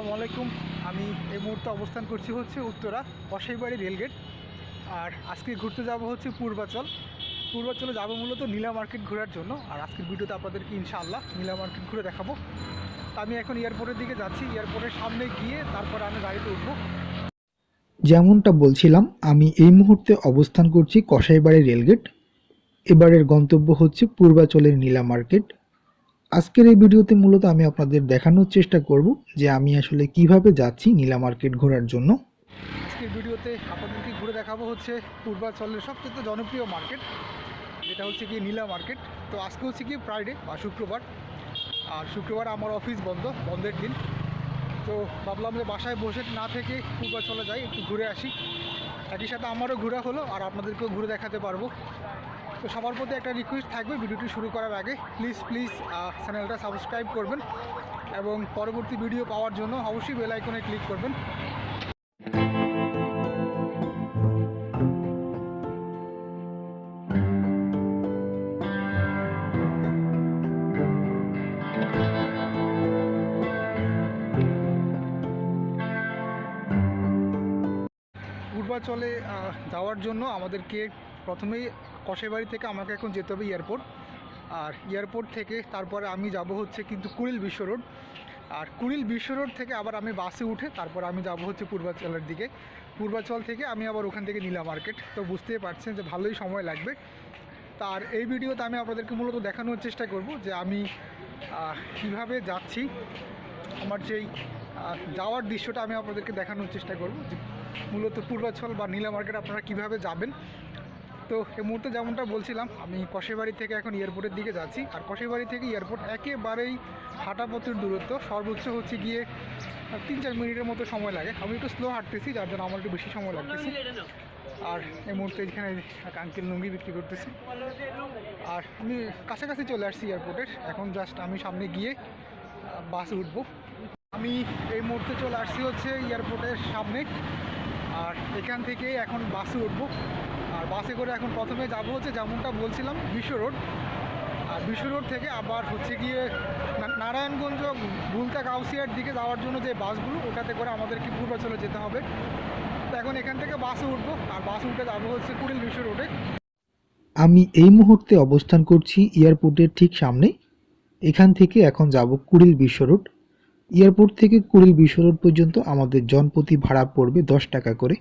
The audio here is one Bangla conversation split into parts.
আসসালামু আলাইকুম। আমি এই মুহূর্তে অবস্থান করছি হচ্ছে উত্তরা কসাইবাড়ি রেলগেট। আর আজকে ঘুরতে যাব হচ্ছে পূর্বাচল। পূর্বাচলে যাব মূলত নীলা মার্কেট ঘোরার জন্য। আর আজকের ভিডিওতে আপনাদেরকে ইনশাআল্লাহ নীলা মার্কেট ঘুরে দেখাবো। তা আমি এখন এয়ারপোর্টের দিকে যাচ্ছি। এয়ারপোর্টের সামনে গিয়ে তারপর আমি গাড়িতে উঠবো। যেমনটা বলছিলাম, আমি এই মুহূর্তে অবস্থান করছি কসাইবাড়ি রেলগেট। এবারের গন্তব্য হচ্ছে পূর্বাচলের নীলা মার্কেট। আজকের এই ভিডিওতে মূলত আমি আপনাদের দেখানোর চেষ্টা করব যে আমি আসলে কীভাবে যাচ্ছি নীলা মার্কেট ঘোরার জন্য। আজকের ভিডিওতে আপনাদেরকে ঘুরে দেখাবো হচ্ছে পূর্বাচলের সবচেয়ে জনপ্রিয় মার্কেট, যেটা হচ্ছে কি নীলা মার্কেট। তো আজকে হচ্ছে কি ফ্রাইডে বা শুক্রবার। আর শুক্রবার আমার অফিস বন্ধ, বন্ধের দিন। তো ভাবলাম যে বাসায় বসে না থেকে পূর্বাচলে যাই, একটু ঘুরে আসি। একই সাথে আমারও ঘোরা হলো, আর আপনাদেরকেও ঘুরে দেখাতে পারব। তো সবার প্রতি একটা রিকোয়েস্ট থাকবে, ভিডিওটি শুরু করার আগে। প্লিজ প্লিজ চ্যানেলটা সাবস্ক্রাইব করবেন এবং পরবর্তী ভিডিও পাওয়ার জন্য অবশ্যই বেল আইকনে ক্লিক করবেন। পূর্বাচলে যাওয়ার জন্য আমাদেরকে প্রথমেই কষাইবাড়ি থেকে আমাকে এখন যেতে হবে এয়ারপোর্ট। আর এয়ারপোর্ট থেকে তারপরে আমি যাব হচ্ছে কিন্তু কুড়িল বিশ্ব রোড। আর কুড়িল বিশ্ব রোড থেকে আবার আমি বাসে উঠে তারপর আমি যাব হচ্ছে পূর্বাচলের দিকে। পূর্বাচল থেকে আমি আবার ওখান থেকে নীলা মার্কেট। তো বুঝতেই পারছেন যে ভালোই সময় লাগবে। তার এই ভিডিওতে আমি আপনাদেরকে মূলত দেখানোর চেষ্টা করব যে আমি কীভাবে যাচ্ছি। আমার যেই যাওয়ার দৃশ্যটা আমি আপনাদেরকে দেখানোর চেষ্টা করব যে মূলত পূর্বাচল বা নীলা মার্কেট আপনারা কীভাবে যাবেন। তো এই মুহূর্তে যেমনটা বলছিলাম, আমি কষাইবাড়ি থেকে এখন এয়ারপোর্টের দিকে যাচ্ছি। আর কষাইবাড়ি থেকে এয়ারপোর্ট একেবারেই হাঁটাপথের দূরত্ব। সর্বোচ্চ হচ্ছে গিয়ে তিন চার মিনিটের মতো সময় লাগে। আমি একটু স্লো হাঁটতেছি, যার জন্য আমার একটু বেশি সময় লাগতেছে। আর এই মুহূর্তে এখানে এক আঙ্কেল লুঙ্গি বিক্রি করতেছি। আর আমি কাছাকাছি চলে আসছি এয়ারপোর্টের। এখন জাস্ট আমি সামনে গিয়ে বাসে উঠবো। আমি এই মুহূর্তে চলে আসছি হচ্ছে এয়ারপোর্টের সামনে। আর এখান থেকে এখন বাসে উঠবো। আর বাসে করে এখন প্রথমে যাব হচ্ছে যেমনটা বলছিলাম, বিশ্ব রোড। আর বিশ্ব রোড থেকে আবার হচ্ছে গিয়ে নারায়ণগঞ্জ ভুলতা গাউসিয়ার দিকে যাওয়ার জন্য যে বাসগুলো, ওটাতে করে আমাদেরকে পূর্বাচলে যেতে হবে। তো এখন এখান থেকে বাসে উঠবো, আর বাসে উঠে যাব হচ্ছে কুড়িল বিশ্ব রোডে। আমি এই মুহূর্তে অবস্থান করছি এয়ারপোর্টের ঠিক সামনে। এখান থেকে এখন যাব কুড়িল বিশ্ব রোড। এয়ারপোর্ট থেকে কুড়িল বিশ্ব রোড পর্যন্ত আমাদের জনপ্রতি ভাড়া পড়বে দশ টাকা করে।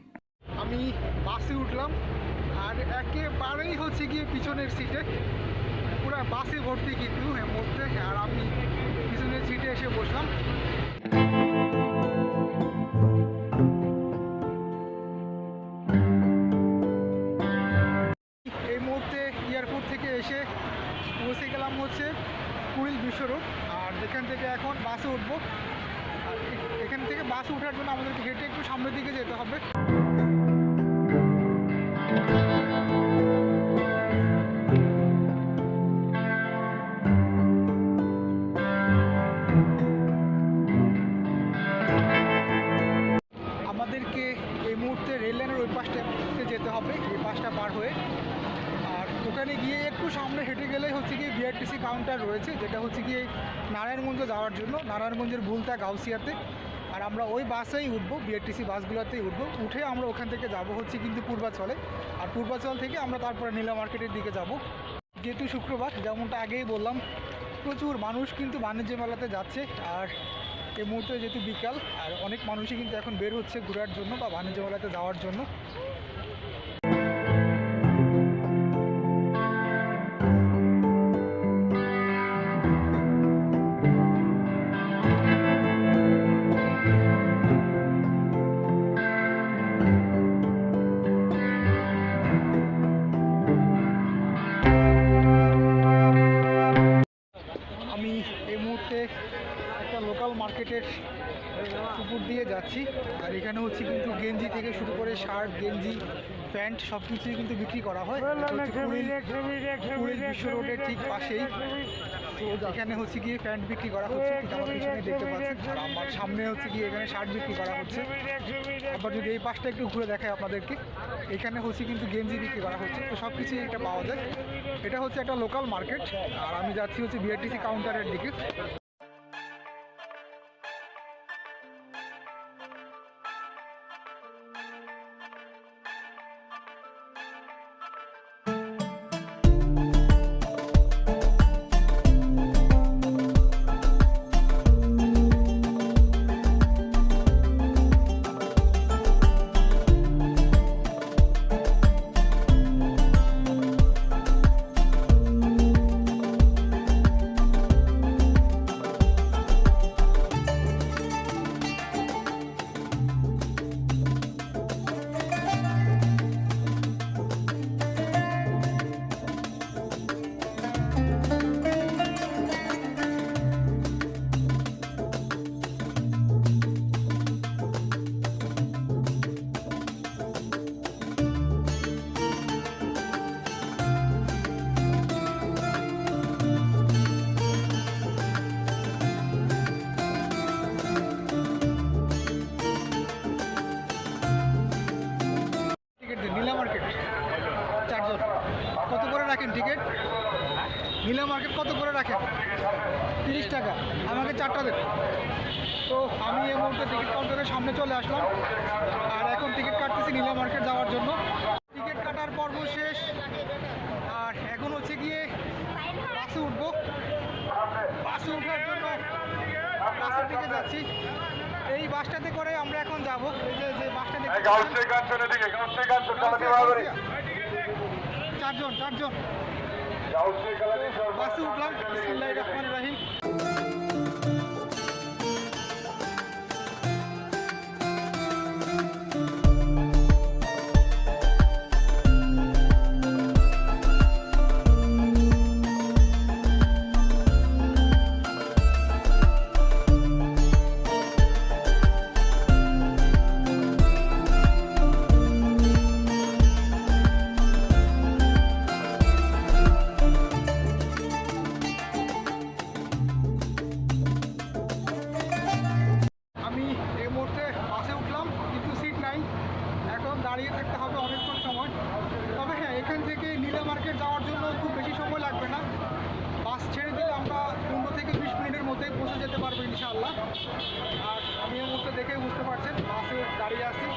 বাসে উঠবো। এখান থেকে বাসে ওঠার জন্য আমাদেরকে হেঁটে একটু সামনের দিকে যেতে হবে। ওখানে গিয়ে একটু সামনে হেঁটে গেলেই হচ্ছে গিয়ে বিআরটিসি কাউন্টার রয়েছে, যেটা হচ্ছে গিয়ে নারায়ণগঞ্জ যাওয়ার জন্য। নারায়ণগঞ্জের ভুলতা গাউসিয়াতে। আর আমরা ওই বাসেই উঠবো বিআরটিসি বাসগুলোতেই উঠবো। উঠে আমরা ওখান থেকে যাব হচ্ছে কিন্তু পূর্বাচলে। আর পূর্বাচল থেকে আমরা তারপরে নীলা মার্কেটের দিকে যাব। যেহেতু শুক্রবার, যেমনটা আগেই বললাম, প্রচুর মানুষ কিন্তু বাণিজ্য মেলাতে যাচ্ছে। আর এই মুহূর্তে যেহেতু বিকাল, আর অনেক মানুষই কিন্তু এখন বের হচ্ছে ঘোরার জন্য বা বাণিজ্য মেলাতে যাওয়ার জন্য। উপর দিয়ে যাচ্ছি। আর এখানে হচ্ছে কিন্তু গেঞ্জি থেকে শুরু করে শার্ট গেঞ্জি প্যান্ট সব কিছুই কিন্তু বিক্রি করা হয়। বিশ্ব রোডের ঠিক পাশেই। তো এখানে হচ্ছে গিয়ে প্যান্ট বিক্রি করা হচ্ছে আমার পিছনে দেখতে পাচ্ছেন। আমার সামনে হচ্ছে গিয়ে এখানে শার্ট বিক্রি করা হচ্ছে। আবার যদি এই পাশটা একটু ঘুরে দেখায় আপনাদেরকে। এখানে হচ্ছে কিন্তু গেঞ্জি বিক্রি করা হচ্ছে। তো সব কিছুই এটা পাওয়া যায়। এটা হচ্ছে একটা লোকাল মার্কেট আর আমি যাচ্ছি হচ্ছে বিআরটিসি কাউন্টারের দিকে। নীলা মার্কেট। চারজন। কত করে রাখেন টিকিট নীলা মার্কেট কত করে রাখেন? তিরিশ টাকা। আমাকে চারটা দেন। তো আমি এই মুহূর্তে টিকিট কাউন্টারের সামনে চলে আসলাম। আর এখন টিকিট কাটতেছি নীলা মার্কেট যাওয়ার জন্য। টিকিট কাটার পর্ব শেষ। আর এখন হচ্ছে গিয়ে বাসে উঠবো। বাসে উঠার জন্য বাসের দিকে যাচ্ছি। এই বাসটাতে করে আমরা এখন যাব। এই যে যে বাসটা দেখতে গাউস পাচ্ছেন, থেকে গান দিকে গাউস থেকে গান চলতে গাউসিয়া, চারজন। চারজন বাসে উঠলাম রহমানির রহিম। এখান থেকে লীলা মার্কেট যাওয়ার জন্য খুব বেশি সময় লাগবে না। বাস ছেড়ে দিলে আমরা পনেরো থেকে বিশ মিনিটের মধ্যেই পৌঁছে যেতে পারব ইনশাআল্লাহ। আর আমি এই মুহূর্তে দেখেই বুঝতে পারছেন, বাসে দাঁড়িয়ে আছি।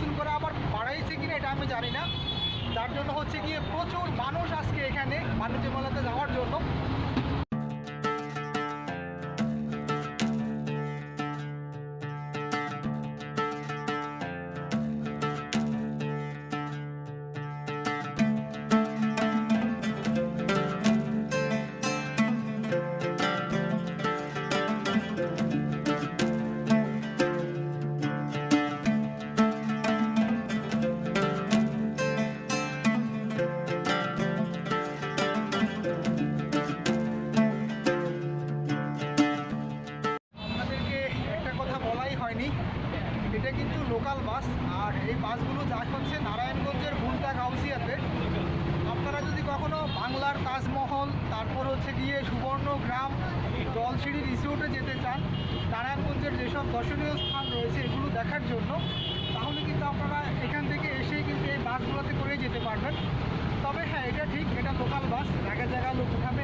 নতুন করে আবার বাড়াইছে কিনা এটা আমি জানি না। তার জন্য হচ্ছে গিয়ে প্রচুর মানুষ আজকে এখানে বাণিজ্য মেলাতে যাওয়ার জন্য কখনো বাংলার তাজমহল, তারপর হচ্ছে গিয়ে সুবর্ণগ্রাম জলসিঁড়ি রিসোর্টে যেতে চান। নারায়ণগঞ্জের যেসব দর্শনীয় স্থান রয়েছে এগুলো দেখার জন্য। তাহলে কিন্তু আপনারা এখান থেকে এসেই কিন্তু এই বাসগুলোতে করে যেতে পারবেন। তবে হ্যাঁ এটা ঠিক, এটা লোকাল বাস জায়গায় জায়গায় লোক উঠাবে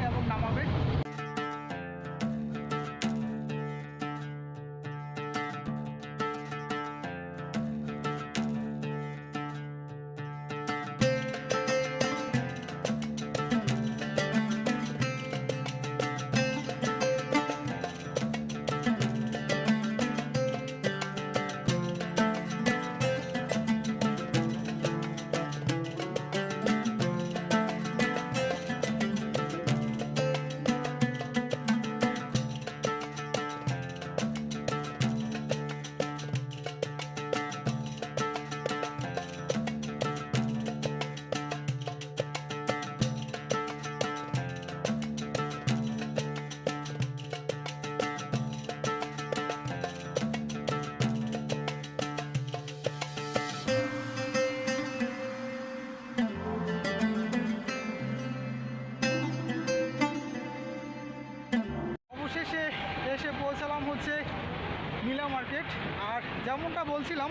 অবশেষে এসে পৌঁছালাম হচ্ছে নীলা মার্কেট। আর যেমনটা বলছিলাম,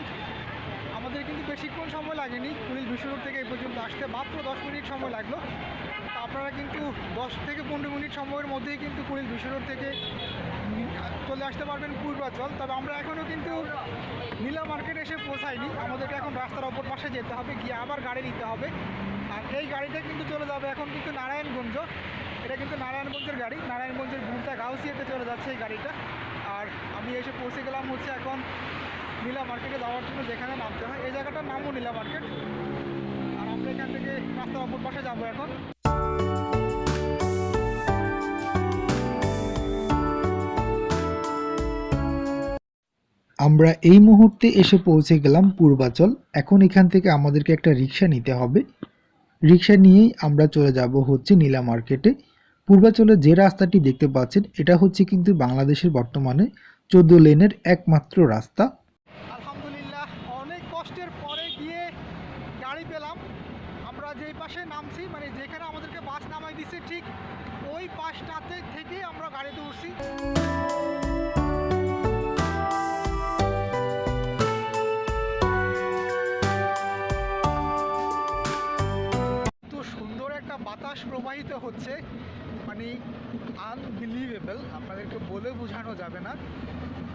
আমাদের কিন্তু বেশিক্ষণ সময় লাগেনি। কুড়িল বিশ্বরোড থেকে এই পর্যন্ত আসতে মাত্র দশ মিনিট সময় লাগল। আপনারা কিন্তু দশ থেকে পনেরো মিনিট সময়ের মধ্যেই কিন্তু কুড়িল বিশ্বরোড থেকে চলে আসতে পারবেন পূর্বাচল। তবে আমরা এখনও কিন্তু নীলা মার্কেট এসে পৌঁছাইনি। আমাদেরকে এখন রাস্তার অপর পাশে যেতে হবে, গিয়ে আবার গাড়ি নিতে হবে। আর এই গাড়িটা কিন্তু চলে যাবে এখন কিন্তু নারায়ণগঞ্জ। এটা কিন্তু নারায়ণগঞ্জের গাড়ি। নারায়ণগঞ্জের ভুলতা গাউসিয়াতে চলে যাচ্ছে এই গাড়িটা। আর আমি এসে পৌঁছে গেলাম হচ্ছে এখন নীলা মার্কেটে যাওয়ার জন্য যেখানে নামতে হয়। এই জায়গাটার নামও নীলা মার্কেট। আর আমরা এখান থেকে রাস্তার অপর পাশে যাব এখন। আমরা এই মুহূর্তে এসে পৌঁছে গেলাম পূর্বাচল। এখন এখান থেকে আমাদেরকে একটা রিক্সা নিতে হবে। রিক্সা নিয়েই আমরা চলে যাব হচ্ছে নীলা মার্কেটে। পূর্বাচলের যে রাস্তাটি দেখতে পাচ্ছেন, এটা হচ্ছে কিন্তু বাংলাদেশের বর্তমানে চোদ্দ লেনের একমাত্র রাস্তা। আলহামদুলিল্লাহ, অনেক কষ্টের পরে গিয়ে গাড়ি পেলাম। আমরা যেই পাশে নামছি মানে যেখানে আমাদেরকে বাস নামাই দিচ্ছে ঠিক ওই পাশটাতে থেকে আমরা গাড়িতে উঠছি। বাতাস প্রবাহিত হচ্ছে। মানে আনবিলিভেবল আপনাদেরকে বলে বোঝানো যাবে না।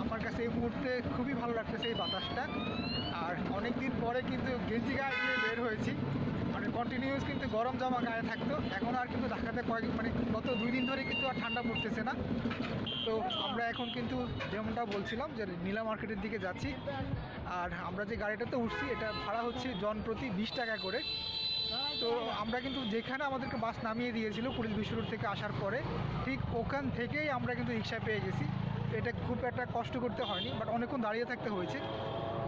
আমার কাছে এই মুহূর্তে খুবই ভালো লাগতেছে এই বাতাসটা। আর অনেক দিন পরে কিন্তু গেঞ্জি গায়ে দিয়ে বের হয়েছি। মানে কন্টিনিউস কিন্তু গরম জামা গায়ে থাকতো। এখন আর কিন্তু ঢাকাতে কয়েক মানে গত দুই দিন ধরে কিন্তু আর ঠান্ডা পড়তেছে না। তো আমরা এখন কিন্তু যেমনটা বলছিলাম যে নীলা মার্কেটের দিকে যাচ্ছি। আর আমরা যে গাড়িটাতে উঠছি, এটা ভাড়া হচ্ছে জন প্রতি বিশ টাকা করে। তো আমরা কিন্তু যেখানে আমাদেরকে বাস নামিয়ে দিয়েছিল কুড়িল বিশ্ব রোড থেকে আসার পরে, ঠিক ওখান থেকেই আমরা কিন্তু রিক্সা পেয়ে গেছি। এটা খুব একটা কষ্ট করতে হয়নি বাট অনেকক্ষণ দাঁড়িয়ে থাকতে হয়েছে।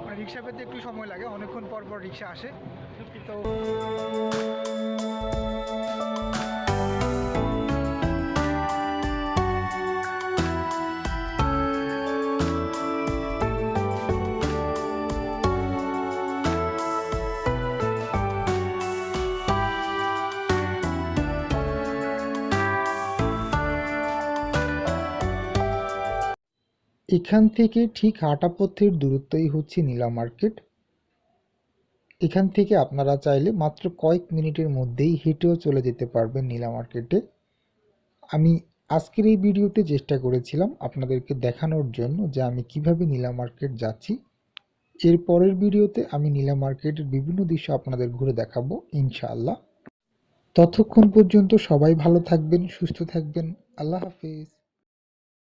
মানে রিক্সা পেতে একটু সময় লাগে, অনেকক্ষণ পর পর রিক্সা আসে। তো এখান থেকে ঠিক হাঁটা পথের দূরত্বই হচ্ছে নীলা মার্কেট। এখান থেকে আপনারা চাইলে মাত্র কয়েক মিনিটের মধ্যেই হেঁটেও চলে যেতে পারবেন নীলা মার্কেটে। আমি আজকের এই ভিডিওতে চেষ্টা করেছিলাম আপনাদেরকে দেখানোর জন্য যে আমি কীভাবে নীলা মার্কেট যাচ্ছি। এর পরের ভিডিওতে আমি নীলা মার্কেটের বিভিন্ন দৃশ্য আপনাদের ঘুরে দেখাবো ইনশাআল্লাহ। ততক্ষণ পর্যন্ত সবাই ভালো থাকবেন, সুস্থ থাকবেন। আল্লাহ হাফিজ।